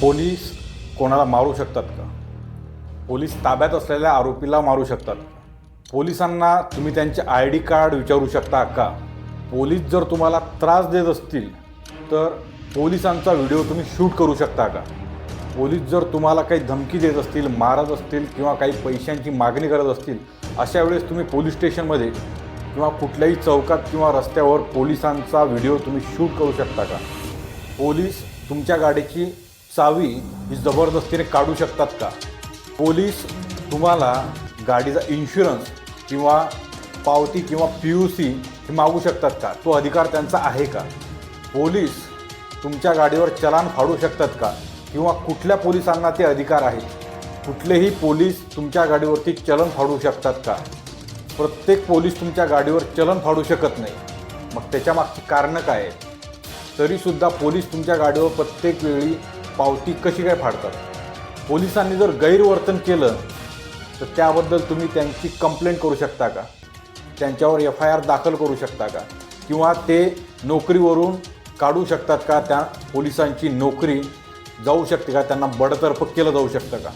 Police कोणाला मारू शकतात का? पोलीस ताब्यात असलेल्या आरोपीला मारू शकतात का? पोलिसांना तुम्ही त्यांचे आय डी कार्ड विचारू शकता का? पोलीस जर तुम्हाला त्रास देत असतील तर पोलिसांचा व्हिडिओ तुम्ही शूट करू शकता का? पोलीस जर तुम्हाला काही धमकी देत असतील मारत असतील किंवा काही पैशांची मागणी करत असतील अशा वेळेस तुम्ही पोलीस स्टेशनमध्ये किंवा कुठल्याही चौकात किंवा रस्त्यावर पोलिसांचा व्हिडिओ तुम्ही शूट करू शकता का? पोलीस तुमच्या गाडीची चावी ही जबरदस्तीने काढू शकतात का? पोलीस तुम्हाला गाडीचा इन्शुरन्स किंवा पावती किंवा पी यू सी हे मागू शकतात का? तो अधिकार त्यांचा आहे का? पोलीस तुमच्या गाडीवर चलान फाडू शकतात का? किंवा कुठल्या पोलिसांना ते अधिकार आहेत कुठलेही पोलीस तुमच्या गाडीवरती चलन फाडू शकतात का? प्रत्येक पोलीस तुमच्या गाडीवर चलन फाडू शकत नाही. मग त्याच्यामागची कारणं काय आहेत? तरीसुद्धा पोलीस तुमच्या गाडीवर प्रत्येक वेळी पावती कशी काय फाडतात? पोलिसांनी जर गैरवर्तन केलं तर त्याबद्दल तुम्ही त्यांची कंप्लेंट करू शकता का? त्यांच्यावर एफ आय आर दाखल करू शकता का? किंवा ते नोकरीवरून काढू शकतात का? त्या पोलिसांची नोकरी जाऊ शकते का? त्यांना बडतर्फ केलं जाऊ शकतं का?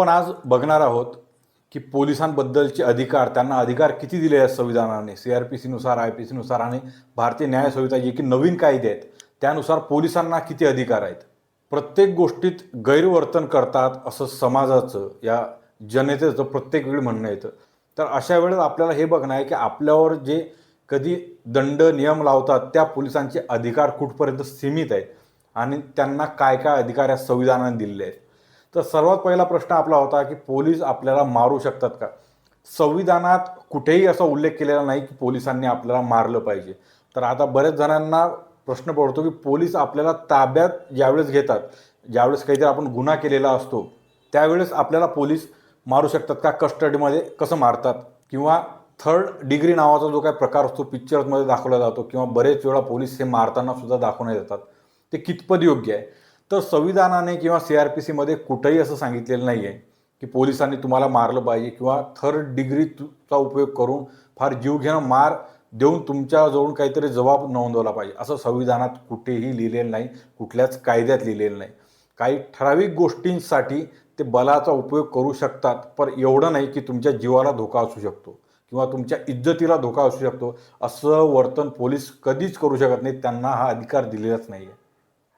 आपण आज बघणार आहोत की पोलिसांबद्दलचे अधिकार त्यांना अधिकार किती दिले आहेत संविधानाने सी आर पी सीनुसार आय पी सीनुसार आणि भारतीय न्याय संहिता जे की नवीन कायदे आहेत त्यानुसार पोलिसांना किती अधिकार आहेत? प्रत्येक गोष्टीत गैरवर्तन करतात असं समाजाचं या जनतेचं प्रत्येक वेळी म्हणणं येतं तर अशा वेळेस आपल्याला हे बघणं आहे की आपल्यावर जे कधी दंड नियम लावतात त्या पोलिसांचे अधिकार कुठपर्यंत सीमित आहेत? आणि त्यांना काय काय अधिकार या संविधानाने दिलेले आहेत? तर सर्वात पहिला प्रश्न आपला होता की पोलीस आपल्याला मारू शकतात का? संविधानात कुठेही असा उल्लेख केलेला नाही की पोलिसांनी आपल्याला मारलं पाहिजे. तर आता बऱ्याच जणांना प्रश्न पडतो की पोलीस आपल्याला ताब्यात ज्यावेळेस घेतात ज्यावेळेस काहीतरी आपण गुन्हा केलेला असतो त्यावेळेस आपल्याला पोलीस मारू शकतात का? कस्टडीमध्ये कसं मारतात? किंवा थर्ड डिग्री नावाचा जो काही प्रकार असतो पिक्चर्समध्ये दाखवला जातो किंवा बरेच वेळा पोलीस हे मारताना सुद्धा दाखवण्यात येतात. ते कितपत योग्य आहे? तर संविधानाने किंवा सी आर पी सीमध्ये कुठंही असं सांगितलेलं नाही आहे की पोलिसांनी तुम्हाला मारलं पाहिजे किंवा थर्ड डिग्रीचा उपयोग करून फार जीवघेणं मार देऊन तुमच्याजवळून काहीतरी जबाब नोंदवला पाहिजे. असं संविधानात कुठेही लिहिलेलं नाही कुठल्याच कायद्यात लिहिलेलं नाही. काही ठराविक गोष्टींसाठी ते बलाचा उपयोग करू शकतात पण एवढं नाही की तुमच्या जीवाला धोका असू शकतो किंवा तुमच्या इज्जतीला धोका असू शकतो. असं वर्तन पोलीस कधीच करू शकत नाही त्यांना हा अधिकार दिलेलाच नाही आहे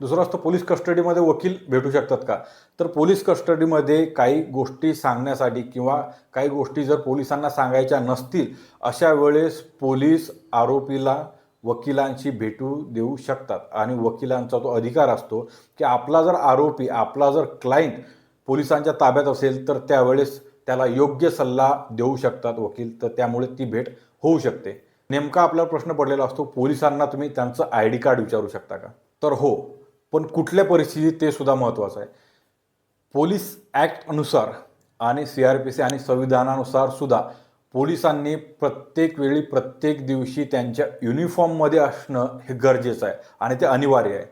दुसरं असतं पोलीस कस्टडीमध्ये वकील भेटू शकतात का? तर पोलीस कस्टडीमध्ये काही गोष्टी सांगण्यासाठी किंवा काही गोष्टी जर पोलिसांना सांगायच्या नसतील अशा वेळेस पोलीस आरोपीला वकिलांशी भेटू देऊ शकतात. आणि वकिलांचा तो अधिकार असतो की आपला जर आरोपी आपला जर क्लायंट पोलिसांच्या ताब्यात असेल तर त्यावेळेस त्याला योग्य सल्ला देऊ शकतात वकील तर त्यामुळे ती भेट होऊ शकते. नेमका आपला प्रश्न पडलेला असतो पोलिसांना तुम्ही त्यांचं आय डी कार्ड विचारू शकता का? तर हो पण कुठल्या परिस्थितीत ते सुद्धा महत्त्वाचं आहे. पोलीस ॲक्ट अनुसार आणि सी आर पी सी आणि संविधानानुसार सुद्धा पोलिसांनी प्रत्येक वेळी प्रत्येक दिवशी त्यांच्या युनिफॉर्ममध्ये असणं हे गरजेचं आहे आणि ते अनिवार्य आहे.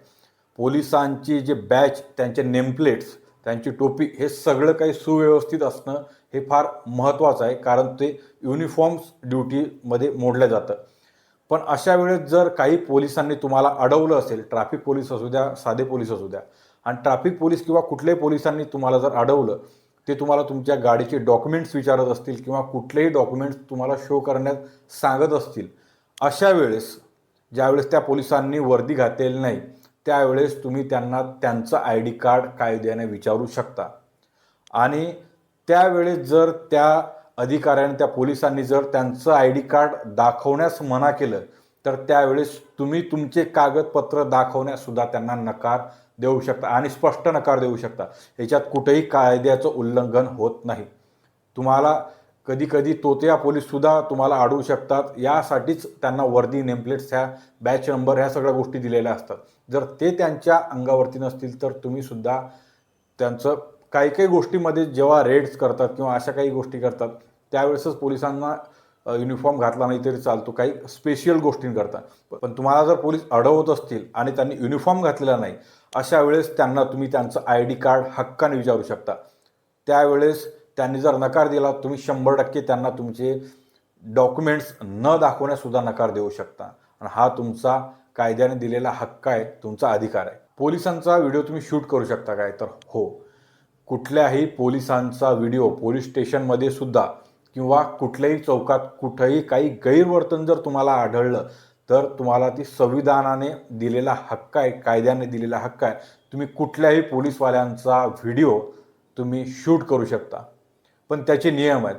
पोलिसांची जे बॅच त्यांचे नेमप्लेट्स त्यांची टोपी हे सगळं काही सुव्यवस्थित असणं हे फार महत्त्वाचं आहे कारण ते युनिफॉर्म्स ड्युटीमध्ये मोडलं जातं. पण अशा वेळेस जर काही पोलिसांनी तुम्हाला अडवलं असेल ट्रॅफिक पोलीस असू द्या साधे पोलीस असू द्या आणि ट्रॅफिक पोलीस किंवा कुठल्याही पोलिसांनी तुम्हाला जर अडवलं ते तुम्हाला तुमच्या गाडीचे डॉक्युमेंट्स विचारत असतील किंवा कुठलेही डॉक्युमेंट्स तुम्हाला शो करण्यात सांगत असतील अशा वेळेस ज्यावेळेस त्या पोलिसांनी वर्दी घातलेली नाही त्यावेळेस तुम्ही त्यांना त्यांचं आय डी कार्ड कायद्याने विचारू शकता. आणि त्यावेळेस जर त्या अधिकाऱ्याने त्या पोलिसांनी जर त्यांचं आय डी कार्ड दाखवण्यास मना केलं तर त्यावेळेस तुम्ही तुमचे कागदपत्र दाखवण्यासुद्धा त्यांना नकार देऊ शकता आणि स्पष्ट नकार देऊ शकता. याच्यात कुठेही कायद्याचं उल्लंघन होत नाही. तुम्हाला कधी कधी तोत्या पोलीससुद्धा तुम्हाला अडवू शकतात. यासाठीच त्यांना वर्दी नेमप्लेट्स ह्या बॅच नंबर ह्या सगळ्या गोष्टी दिलेल्या असतात. जर ते त्यांच्या अंगावरती नसतील तर तुम्हीसुद्धा त्यांचं काही काही गोष्टीमध्ये जेव्हा रेड्स करतात किंवा अशा काही गोष्टी करतात त्यावेळेसच पोलिसांना युनिफॉर्म घातला नाही तरी चालतो. काही स्पेशल गोष्टींकरता. पण तुम्हाला जर पोलीस अडवत असतील आणि त्यांनी युनिफॉर्म घातलेला नाही अशा वेळेस त्यांना तुम्ही त्यांचं आय डी कार्ड हक्काने विचारू शकता. त्यावेळेस त्यांनी जर नकार दिला तुम्ही शंभर टक्के त्यांना तुमचे डॉक्युमेंट्स न दाखवण्यासुद्धा नकार देऊ शकता. आणि हा तुमचा कायद्याने दिलेला हक्क आहे तुमचा अधिकार आहे. पोलिसांचा व्हिडिओ तुम्ही शूट करू शकता काय? तर हो. कुठल्याही पोलिसांचा व्हिडिओ पोलीस स्टेशनमध्ये सुद्धा किंवा कुठल्याही चौकात कुठंही काही गैरवर्तन जर तुम्हाला आढळलं तर तुम्हाला ती संविधानाने दिलेला हक्क आहे कायद्याने दिलेला हक्क आहे. तुम्ही कुठल्याही पोलीसवाल्यांचा व्हिडिओ तुम्ही शूट करू शकता. पण त्याचे नियम आहेत.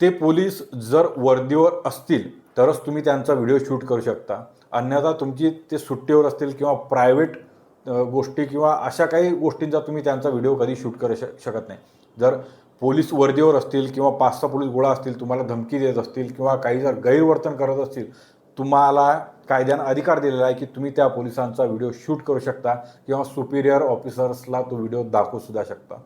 ते पोलीस जर वर्दीवर असतील तरच तुम्ही त्यांचा व्हिडिओ शूट करू शकता. अन्यथा तुमची ते सुट्टीवर असतील किंवा प्रायव्हेट गोष्टी किंवा अशा काही गोष्टींचा तुम्ही त्यांचा व्हिडिओ कधी शूट करू शक शकत नाही. जर पोलीस वर्दीवर असतील किंवा पाच सहा पोलीस गोळा असतील तुम्हाला धमकी देत असतील किंवा काही जर गैरवर्तन करत असतील तुम्हाला कायद्यानं अधिकार दिलेला आहे की तुम्ही त्या पोलिसांचा व्हिडिओ शूट करू शकता किंवा सुपिरियर ऑफिसर्सला तो व्हिडिओ दाखवू सुद्धा शकता.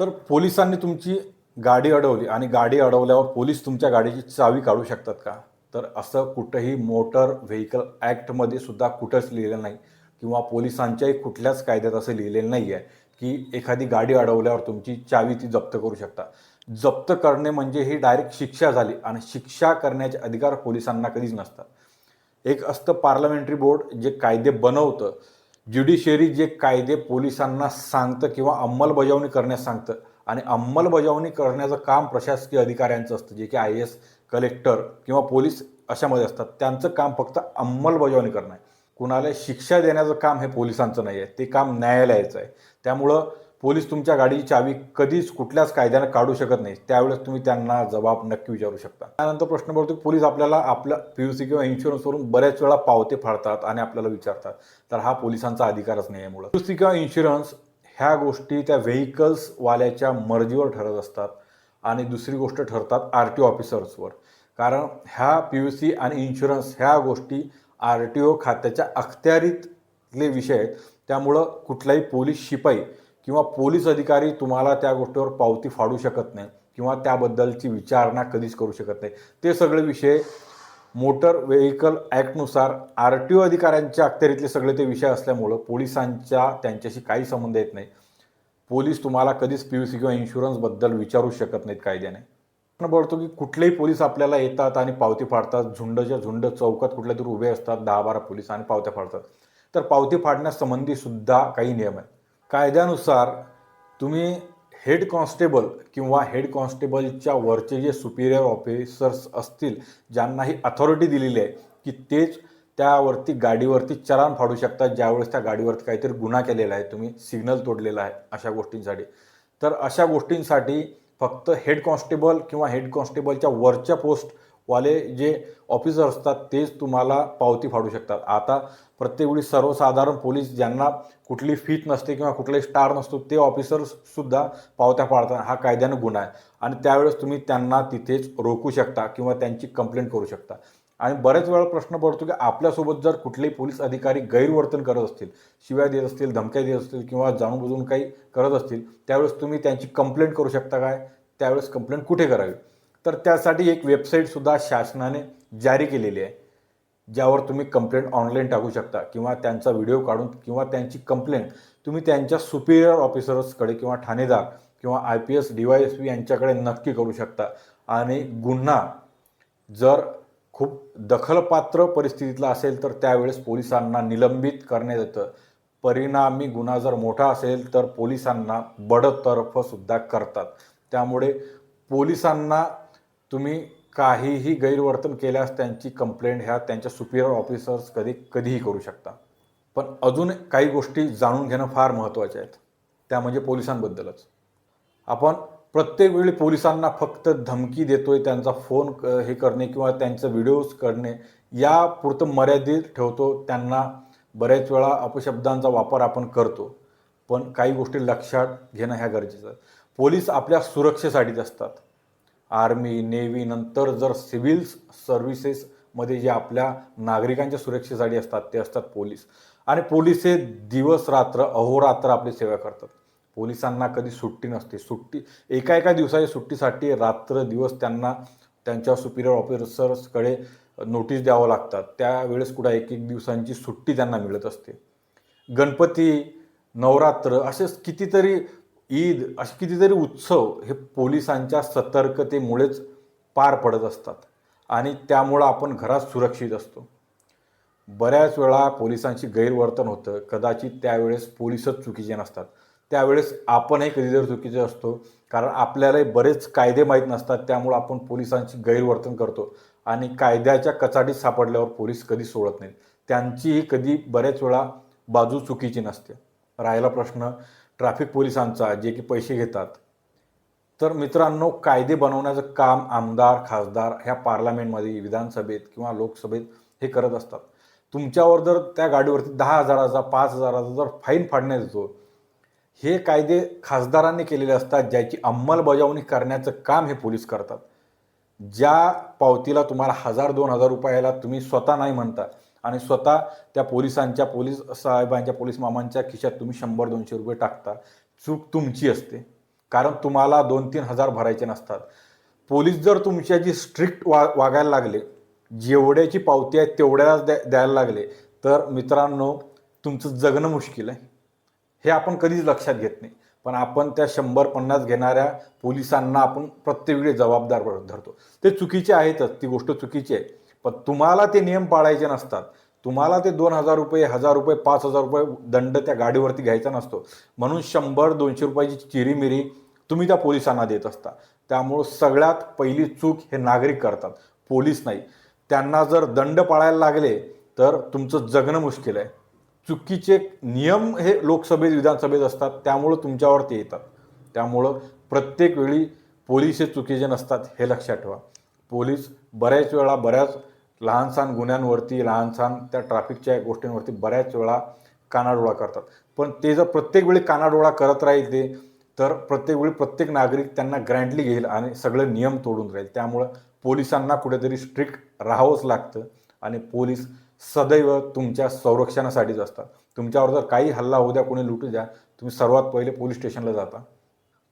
तर पोलिसांनी तुमची गाडी अडवली आणि गाडी अडवल्यावर पोलीस तुमच्या गाडीची चावी काढू शकतात का? तर असं कुठंही मोटर व्हेकल ॲक्टमध्ये सुद्धा कुठंच लिहिलं नाही किंवा पोलिसांच्याही कुठल्याच कायद्यात असं लिहिलेलं नाही आहे की एखादी गाडी अडवल्यावर तुमची चावी ती जप्त करू शकता. जप्त करणे म्हणजे ही डायरेक्ट शिक्षा झाली आणि शिक्षा करण्याचे अधिकार पोलिसांना कधीच नसतात. एक असतं पार्लमेंटरी बोर्ड जे कायदे बनवतं. ज्युडिशियरी जे कायदे पोलिसांना सांगतं किंवा अंमलबजावणी करण्यास सांगतं. आणि अंमलबजावणी करण्याचं काम प्रशासकीय अधिकाऱ्यांचं असतं. जे की आय एस कलेक्टर किंवा पोलीस अशामध्ये असतात. त्यांचं काम फक्त अंमलबजावणी करणं आहे. कुणाला शिक्षा देण्याचं काम हे पोलिसांचं नाही आहे ते काम न्यायालयाचं आहे. त्यामुळं पोलीस तुमच्या गाडीची चावी कधीच कुठल्याच कायद्यानं काढू शकत नाही त्यावेळेस तुम्ही त्यांना जबाब नक्की विचारू शकता. त्यानंतर प्रश्न पडतो की पोलीस आपल्याला आपल्या पी यू सी किंवा इन्शुरन्सवरून बऱ्याच वेळा पावते फाडतात आणि आपल्याला विचारतात. तर हा पोलिसांचा अधिकारच नाही आहे मुळे पी यू सी किंवा इन्शुरन्स ह्या गोष्टी त्या व्हेकल्सवाल्याच्या मर्जीवर ठरत असतात आणि दुसरी गोष्ट ठरतात आर टी ऑफिसर्सवर कारण ह्या पी यू सी आणि इन्शुरन्स ह्या गोष्टी आर टी ओ खात्याच्या अखत्यारीतले विषय आहेत. त्यामुळं कुठलाही पोलीस शिपाई किंवा पोलीस अधिकारी तुम्हाला त्या गोष्टीवर पावती फाडू शकत नाही किंवा त्याबद्दलची विचारणा कधीच करू शकत नाही. ते सगळे विषय मोटर व्हेकल ॲक्टनुसार आर टी ओ अधिकाऱ्यांच्या अखत्यारीतले सगळे ते विषय असल्यामुळं पोलिसांच्या त्यांच्याशी काही संबंध येत नाही. पोलीस तुम्हाला कधीच पी यू सी किंवा इन्शुरन्सबद्दल विचारू शकत नाहीत कायद्याने. प्रश्न पडतो की कुठलेही पोलीस आपल्याला येतात आणि पावती फाडतात. झुंडच्या झुंड चौकात कुठल्या तरी उभे असतात दहा बारा पोलीस आणि पावत्या फाडतात. तर पावती फाडण्यासंबंधी सुद्धा काही नियम आहेत. कायद्यानुसार तुम्ही हेड कॉन्स्टेबल किंवा हेड कॉन्स्टेबलच्या वरचे जे सुपिरियर ऑफिसर्स असतील ज्यांना ही अथॉरिटी दिलेली आहे की तेच त्यावरती गाडीवरती चलान फाडू शकतात. ज्यावेळेस त्या गाडीवरती काहीतरी गुन्हा केलेला आहे तुम्ही सिग्नल तोडलेला आहे अशा गोष्टींसाठी. तर अशा गोष्टींसाठी फक्त हेड कॉन्स्टेबल किंवा हेड कॉन्स्टेबलच्या वरच्या पोस्टवाले जे ऑफिसर असतात तेच तुम्हाला पावती फाडू शकतात. आता प्रत्येक वेळी सर्वसाधारण पोलीस ज्यांना कुठली फीत नसते किंवा कुठलाही स्टार नसतो ते ऑफिसरसुद्धा पावत्या पाडतात हा कायद्यानं गुन्हा आहे. आणि त्यावेळेस तुम्ही त्यांना तिथेच रोखू शकता किंवा त्यांची कंप्लेंट करू शकता. आणि बरेच वेळा प्रश्न पडतो की आपल्यासोबत जर कुठलेही पोलीस अधिकारी गैरवर्तन करत असतील शिव्या देत असतील धमक्या देत असतील किंवा जाणून बुजून काही करत असतील त्यावेळेस तुम्ही त्यांची कंप्लेंट करू शकता काय? त्यावेळेस कंप्लेंट कुठे करावी? तर त्यासाठी एक वेबसाईटसुद्धा शासनाने जारी केलेली आहे ज्यावर तुम्ही कंप्लेंट ऑनलाईन टाकू शकता किंवा त्यांचा व्हिडिओ काढून किंवा त्यांची कंप्लेंट तुम्ही त्यांच्या सुपिरियर ऑफिसर्सकडे किंवा ठाणेदार किंवा I P S D Y S P यांच्याकडे नक्की करू शकता. आणि गुन्हा जर खूप दखलपात्र परिस्थितीतला असेल तर त्यावेळेस पोलिसांना निलंबित करण्यात येतं. परिणामी गुन्हा जर मोठा असेल तर पोलिसांना बडतर्फसुद्धा करतात. त्यामुळे पोलिसांना तुम्ही काहीही गैरवर्तन केल्यास त्यांची कंप्लेंट ह्या त्यांच्या सुपिरियर ऑफिसर्स कधी कधीही करू शकता. पण अजून काही गोष्टी जाणून घेणं फार महत्त्वाच्या आहेत. त्या म्हणजे पोलिसांबद्दलच. आपण प्रत्येक वेळी पोलिसांना फक्त धमकी देतोय त्यांचा फोन क- हे करणे किंवा त्यांचं व्हिडिओज करणे या पुरतं मर्यादित ठेवतो. त्यांना बऱ्याच वेळा अपशब्दांचा वापर आपण करतो. पण काही गोष्टी लक्षात घेणं ह्या गरजेचं आहे. पोलीस आपल्या सुरक्षेसाठीच असतात. आर्मी नेव्ही नंतर जर सिव्हिल सर्व्हिसेसमध्ये जे आपल्या नागरिकांच्या सुरक्षेसाठी असतात ते असतात पोलीस. आणि पोलीस हे दिवस रात्र अहोरात्र आपली सेवा करतात. पोलिसांना कधी सुट्टी नसते. सुट्टी एका एका दिवसाच्या सुट्टीसाठी रात्र दिवस त्यांना त्यांच्या सुपिरियर ऑफिसर्सकडे नोटीस द्यावं लागतात. त्यावेळेस कुठं एक एक दिवसांची सुट्टी त्यांना मिळत असते. गणपती नवरात्र असेच कितीतरी ईद असे कितीतरी उत्सव हे पोलिसांच्या सतर्कतेमुळेच पार पडत असतात आणि त्यामुळं आपण घरात सुरक्षित असतो. बऱ्याच वेळा पोलिसांची गैरवर्तन होतं. कदाचित त्यावेळेस पोलिसच चुकीचे नसतात. त्यावेळेस आपणही कधीतरी चुकीचे असतो कारण आपल्यालाही बरेच कायदे माहीत नसतात त्यामुळं आपण पोलिसांची गैरवर्तन करतो आणि कायद्याच्या कचाटीत सापडल्यावर पोलीस कधी सोडत नाहीत. त्यांचीही कधी बऱ्याच वेळा बाजू चुकीची नसते. राहिला प्रश्न ट्रॅफिक पोलिसांचा जे की पैसे घेतात. तर मित्रांनो कायदे बनवण्याचं काम आमदार खासदार ह्या पार्लमेंटमध्ये विधानसभेत किंवा लोकसभेत हे करत असतात. तुमच्यावर जर त्या गाडीवरती दहा हजाराचा पाच हजाराचा जर फाईन फाडण्यात येतो हे कायदे खासदारांनी केलेले असतात ज्याची अंमलबजावणी करण्याचं काम हे पोलीस करतात. ज्या पावतीला तुम्हाला हजार दोन हजार रुपयाला तुम्ही स्वतः नाही म्हणता आणि स्वतः त्या पोलिसांच्या पोलीस साहेबांच्या पोलीस मामांच्या खिशात तुम्ही शंभर दोनशे रुपये टाकता चूक तुमची असते. कारण तुम्हाला दोन तीन हजार भरायचे नसतात. पोलीस जर तुमच्याची स्ट्रिक्ट वा वागायला लागले जेवढ्याची पावती आहे तेवढ्यालाच द्या द्यायला लागले तर मित्रांनो तुमचं जगणं मुश्किल आहे. हे आपण कधीच लक्षात घेत नाही. पण आपण त्या शंभर पन्नास घेणाऱ्या पोलिसांना आपण प्रत्येक वेळी जबाबदार धरतो. ते चुकीचे आहेतच ती गोष्ट चुकीची आहे. पण तुम्हाला ते नियम पाळायचे नसतात. तुम्हाला ते दोन हजार रुपये हजार रुपये पाच हजार रुपये दंड त्या गाडीवरती घ्यायचा नसतो. म्हणून शंभर दोनशे रुपयाची चिरीमिरी तुम्ही त्या पोलिसांना देत असता. त्यामुळं सगळ्यात पहिली चूक हे नागरिक करतात पोलीस नाही. त्यांना जर दंड पाळायला लागले तर तुमचं जगणं मुश्किल आहे. चुकीचे नियम हे लोकसभेत विधानसभेत असतात त्यामुळं तुमच्यावर ते येतात. त्यामुळं प्रत्येक वेळी पोलीस हे चुकीचे नसतात हे लक्षात ठेवा. पोलीस बऱ्याच वेळा बऱ्याच लहानसहान गुन्ह्यांवरती लहानसहान त्या ट्रॅफिकच्या गोष्टींवरती बऱ्याच वेळा कानाडोळा करतात. पण ते जर प्रत्येक वेळी कानाडोळा करत राहील ते तर प्रत्येक वेळी प्रत्येक नागरिक त्यांना ग्रँटली घेईल आणि सगळे नियम तोडून राहील. त्यामुळं पोलिसांना कुठेतरी स्ट्रिक्ट राहावंच लागतं आणि पोलीस सदैव तुमच्या संरक्षणासाठीच असतात. तुमच्यावर जर काही हल्ला होऊ द्या कोणी लुटू द्या तुम्ही सर्वात पहिले पोलीस स्टेशनला जाता.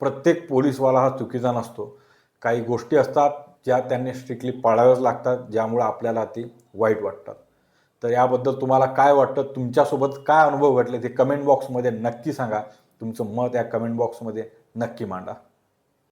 प्रत्येक पोलीसवाला हा चुकीचा नसतो. काही गोष्टी असतात ज्या त्यांनी स्ट्रिक्टली पाळाव्याच लागतात ज्यामुळे आपल्याला ती वाईट वाटतात. तर याबद्दल तुम्हाला काय वाटतं? तुमच्यासोबत काय अनुभव घडले? ते कमेंट बॉक्समध्ये नक्की सांगा. तुमचं मत या कमेंट बॉक्समध्ये नक्की मांडा.